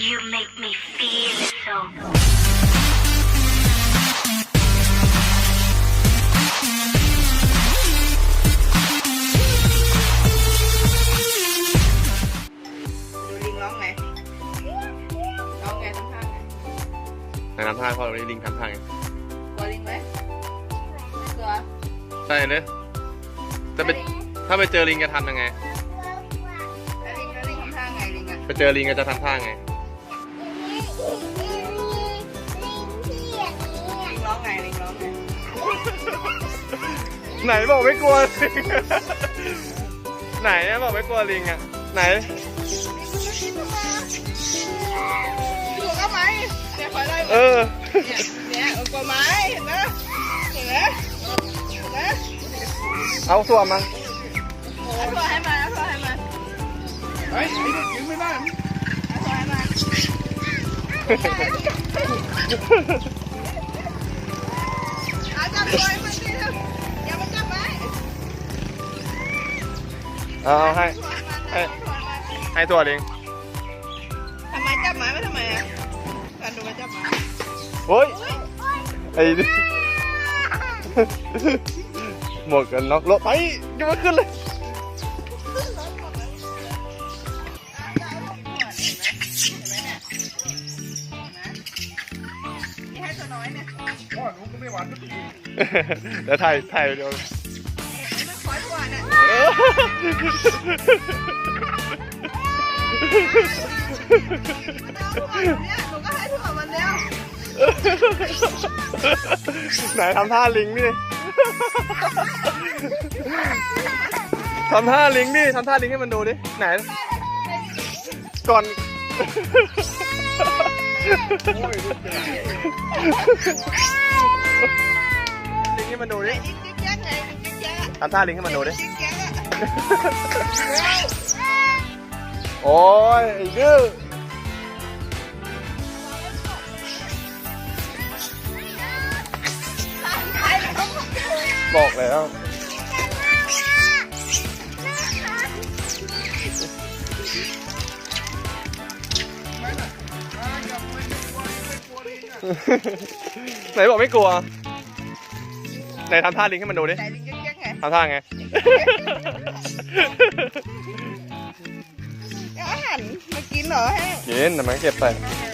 You make me feel so. ดูลิงร้องไงร้องไงทำท่าไงนาทำท่าพ่อลิงทำท่าไงกลัวลิงไหมเกลือใช่เนอะจะไปถ้าไปเจอลิงจะทำยังไงลิงลิงทำท่าไงลิงไปเจอลิงก็จะทำท่าไง ไหนบอกไม่กลัวลิง ไหนอะบอกไม่กลัวลิงอะไหนถูกก็ไหมเนี่ยคอยไล่เออ เนี่ยเนี่ยเออกลัวไหมเห็นไหมเห็นไหมเห็นไหมเอาส่วมมาเอาตัวให้มาเอาตัวให้มาเฮ้ยไอ้เด็กยิงไม่ได้เอาตัวให้มาเอาจับตัวให้มัน เอาให้ตัวให้มันให้เอาตัวให้มันให้ตัวลิงทำไมจับไม้ไม่ทำไมอะการดูมาจับไม้โอ้ยไอ้นี่หมดกันน็อกรถไปยังไม่ขึ้นเลยนี่ให้ตัวน้อยเนี่ยพ่อหนูก็ไม่หวานสักทีเดี๋ยว หนูก็ให้ถั่วมันแล้วไหนทำท่าลิงนี่ทำท่าลิงนี่ทำท่าลิงให้มันดูดิ ไหน ก่อนลิงให้มันดูดิจิ๊กจิ๊กแจ๊กไงจิ๊กแจ๊กทำท่าลิงให้มันดูดิ โอ้ยไอ้ดื้อบอกแล้ว ไหนบอกไม่กลัว ไหนทำท่าลิงให้มันดูดิ ทำท่าไงอาหารมากินเหรอให้กินแต่มันเก็บไปเ